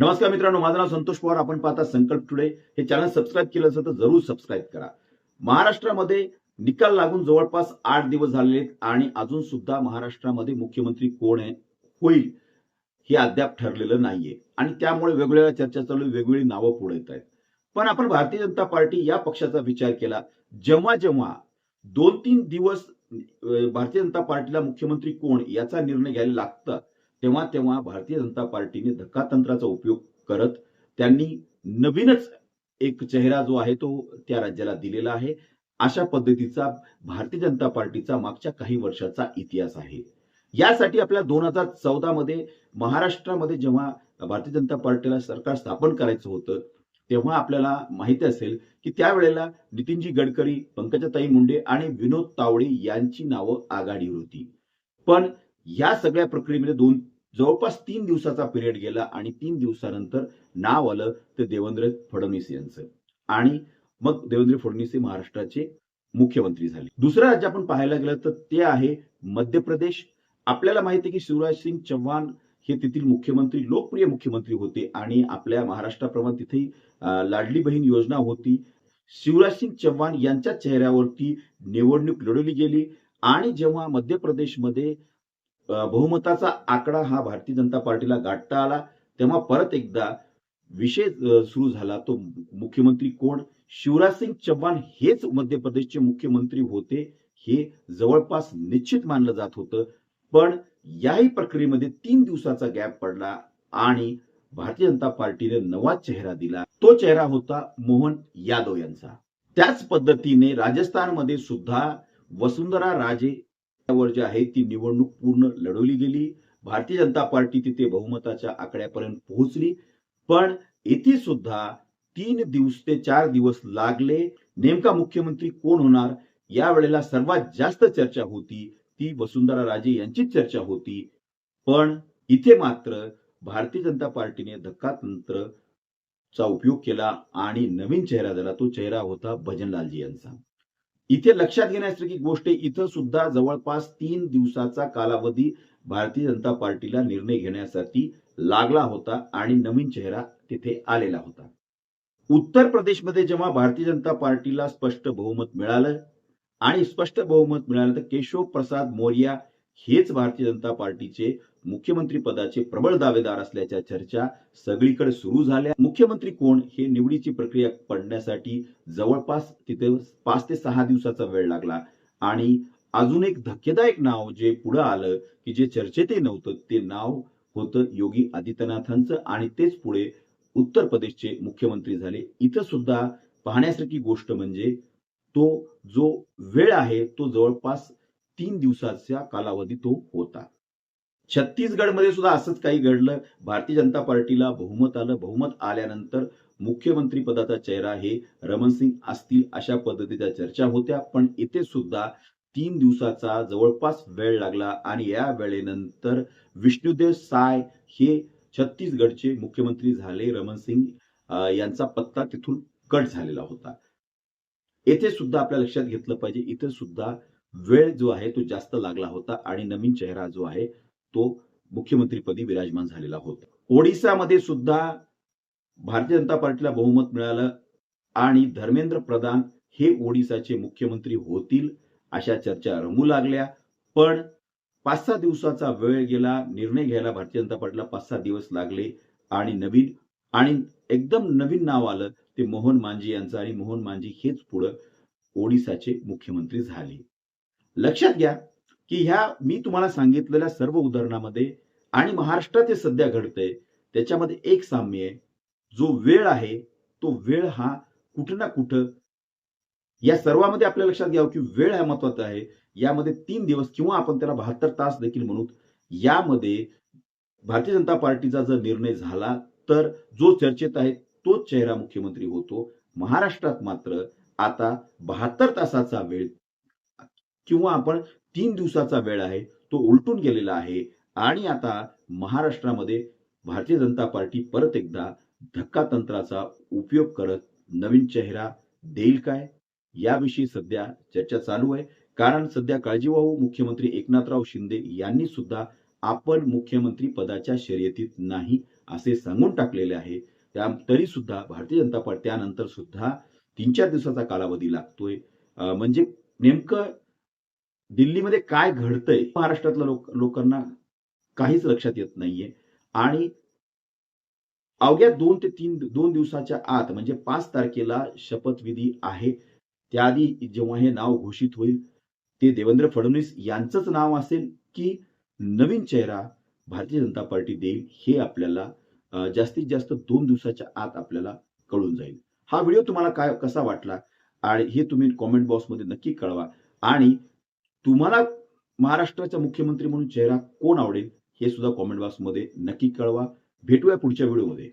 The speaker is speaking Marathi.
नमस्कार मित्रांनो माझं नाव संतोष पवार. आपण पाहता संकल्प टुडे. हे चॅनल सबस्क्राईब केलं असेल तर जरूर सबस्क्राईब करा. महाराष्ट्रामध्ये निकाल लागून जवळपास आठ दिवस झालेले आहेत आणि अजून सुद्धा महाराष्ट्रामध्ये मुख्यमंत्री कोण आहे होईल हे अद्याप ठरलेलं नाहीये. आणि त्यामुळे वेगवेगळ्या चर्चा चालू वेगवेगळी नावं पुढे येत आहेत. पण आपण भारतीय जनता पार्टी या पक्षाचा विचार केला. जेव्हा जेव्हा दोन तीन दिवस भारतीय जनता पार्टीला मुख्यमंत्री कोण याचा निर्णय घ्यायला लागतं तेव्हा तेव्हा भारतीय जनता पार्टीने धक्कातंत्राचा उपयोग करत त्यांनी नवीनच एक चेहरा जो आहे तो त्या राज्याला दिलेला आहे. अशा पद्धतीचा भारतीय जनता पार्टीचा मागच्या काही वर्षाचा इतिहास आहे. यासाठी आपल्या दोन हजार चौदा मध्ये महाराष्ट्रामध्ये जेव्हा भारतीय जनता पार्टीला सरकार स्थापन करायचं होतं तेव्हा आपल्याला माहिती असेल की त्यावेळेला नितीनजी गडकरी पंकजाताई मुंडे आणि विनोद तावडे यांची नावं आघाडीवर होती. पण या सगळ्या प्रक्रियेमध्ये दोन जवळपास तीन दिवसाचा पिरियड गेला आणि तीन दिवसानंतर नाव आलं ते देवेंद्र फडणवीस यांचं. आणि मग देवेंद्र फडणवीस हे महाराष्ट्राचे मुख्यमंत्री झाले. दुसरं राज्य आपण पाहायला गेलं तर ते आहे मध्य प्रदेश. आपल्याला माहिती आहे की शिवराज सिंग चौहान हे तेथील मुख्यमंत्री लोकप्रिय मुख्यमंत्री होते आणि आपल्या महाराष्ट्राप्रमाणे तिथे लाडली बहीण योजना होती. शिवराज सिंग चौहान यांच्या चेहऱ्यावरती निवडणूक लढवली गेली आणि जेव्हा मध्य प्रदेशमध्ये बहुमताचा आकडा हा भारतीय जनता पार्टीला गाठता आला. तेव्हा परत एकदा विषय सुरू झाला. तो मुख्यमंत्री कोण? शिवराज सिंग चव्हाण हेच मध्य प्रदेशचे मुख्यमंत्री होते. हे जवळपास निश्चित मानलं जात होतं. पण याही प्रक्रियेमध्ये तीन दिवसाचा गॅप पडला आणि भारतीय जनता पार्टीने नवा चेहरा दिला. तो चेहरा होता मोहन यादव यांचा. त्याच पद्धतीने राजस्थानमध्ये सुद्धा वसुंधरा राजे वर जी आहे ती निवडणूक पूर्ण लढवली गेली. भारतीय जनता पार्टी तिथे बहुमताच्या आकड्यापर्यंत पोहोचली. पण येथे सुद्धा तीन दिवस ते चार दिवस लागले. नेमका मुख्यमंत्री कोण होणार? या वेळेला सर्वात जास्त चर्चा होती. ती वसुंधरा राजे यांचीच चर्चा होती. पण इथे मात्र भारतीय जनता पार्टीने धक्कातंत्र चा उपयोग केला आणि नवीन चेहरा झाला. तो चेहरा होता भजनलालजी यांचा. इथे लक्षात घेण्यासारखी गोष्ट इथं सुद्धा जवळपास तीन दिवसाचा कालावधी भारतीय जनता पार्टीला निर्णय घेण्यासाठी लागला होता आणि नवीन चेहरा तिथे आलेला होता. उत्तर प्रदेशमध्ये जेव्हा भारतीय जनता पार्टीला स्पष्ट बहुमत मिळालं आणि स्पष्ट बहुमत मिळालं तर केशव प्रसाद मौर्या हेच भारतीय जनता पार्टीचे मुख्यमंत्री पदाचे प्रबळ दावेदार असल्याच्या चर्चा सगळीकडे सुरू झाल्या. मुख्यमंत्री कोण हे निवडीची प्रक्रिया पडण्यासाठी जवळपास तिथे पाच ते सहा दिवसाचा वेळ लागला. आणि अजून एक धक्केदायक नाव जे पुढे आलं की जे चर्चेतही नव्हतं ते नाव होतं योगी आदित्यनाथांचं. आणि तेच पुढे उत्तर प्रदेशचे मुख्यमंत्री झाले. इथं सुद्धा पाहण्यासारखी गोष्ट म्हणजे तो जो वेळ आहे तो जवळपास तीन दिवसाचा कालावधी तो होता. छत्तीसगडमध्ये सुद्धा असंच काही घडलं. भारतीय जनता पार्टीला बहुमत आलं. बहुमत आल्यानंतर मुख्यमंत्री पदाचा चेहरा हे रमण सिंग असतील अशा पद्धतीच्या चर्चा होत्या. पण इथे सुद्धा तीन दिवसाचा जवळपास वेळ लागला आणि या वेळेनंतर विष्णुदेव साय हे छत्तीसगडचे मुख्यमंत्री झाले. रमण सिंग यांचा पत्ता तिथून कट झालेला होता. येथे सुद्धा आपल्या लक्षात घेतलं पाहिजे. इथे सुद्धा वेळ जो आहे तो जास्त लागला होता आणि नवीन चेहरा जो आहे तो मुख्यमंत्रीपदी विराजमान झालेला होता. ओडिसामध्ये सुद्धा भारतीय जनता पार्टीला बहुमत मिळालं आणि धर्मेंद्र प्रधान हे ओडिसाचे मुख्यमंत्री होतील अशा चर्चा रंगू लागल्या. पण पाच सहा दिवसाचा वेळ गेला निर्णय घ्यायला भारतीय जनता पार्टीला पाच सहा दिवस लागले आणि नवीन आणि एकदम नवीन नाव आलं ते मोहन मांझी यांचं आणि मोहन मांझी हेच पुढं ओडिसाचे मुख्यमंत्री झाले. लक्षात घ्या की ह्या मी तुम्हाला सांगितलेल्या सर्व उदाहरणामध्ये आणि महाराष्ट्रात हे सध्या घडतंय त्याच्यामध्ये एक साम्य आहे. जो वेळ आहे तो वेळ हा कुठं ना कुठं या सर्वामध्ये आपल्या लक्षात घ्यावं की वेळ हा महत्त्वाचा आहे. यामध्ये तीन दिवस किंवा आपण त्याला बहात्तर तास देखील म्हणू यामध्ये भारतीय जनता पार्टीचा जर निर्णय झाला तर जो चर्चेत आहे तोच चेहरा मुख्यमंत्री होतो. महाराष्ट्रात मात्र आता बहात्तर तासाचा वेळ किंवा आपण तीन दिवसाचा वेळ आहे तो उलटून गेलेला आहे. आणि आता महाराष्ट्रामध्ये भारतीय जनता पार्टी परत एकदा धक्का तंत्राचा उपयोग करत नवीन चेहरा देईल काय? याविषयी सध्या चर्चा चालू आहे. कारण सध्या काळजीवाहू मुख्यमंत्री एकनाथराव शिंदे यांनी सुद्धा आपण मुख्यमंत्री पदाच्या शर्यतीत नाही असे सांगून टाकलेले आहे. त्या तरी सुद्धा भारतीय जनता पार्टी त्यानंतर सुद्धा तीन चार दिवसाचा कालावधी लागतोय. म्हणजे नेमकं दिल्लीमध्ये काय घडतंय महाराष्ट्रातल्या लोक लोकांना काहीच लक्षात येत नाहीये. आणि अवघ्या दोन ते तीन दोन दिवसाच्या आत म्हणजे पाच तारखेला शपथविधी आहे. त्याआधी जेव्हा हे नाव घोषित होईल ते देवेंद्र फडणवीस यांचंच नाव असेल की नवीन चेहरा भारतीय जनता पार्टी देईल हे आपल्याला जास्तीत जास्त दोन दिवसाच्या आत आपल्याला कळून जाईल. हा व्हिडिओ तुम्हाला काय कसा वाटला? आणि हे तुम्ही कॉमेंट बॉक्समध्ये नक्की कळवा. आणि तुम्हाला महाराष्ट्राचा मुख्यमंत्री म्हणून चेहरा कोण आवडेल हे सुद्धा कॉमेंट बॉक्समध्ये नक्की कळवा. भेटूया पुढच्या व्हिडिओमध्ये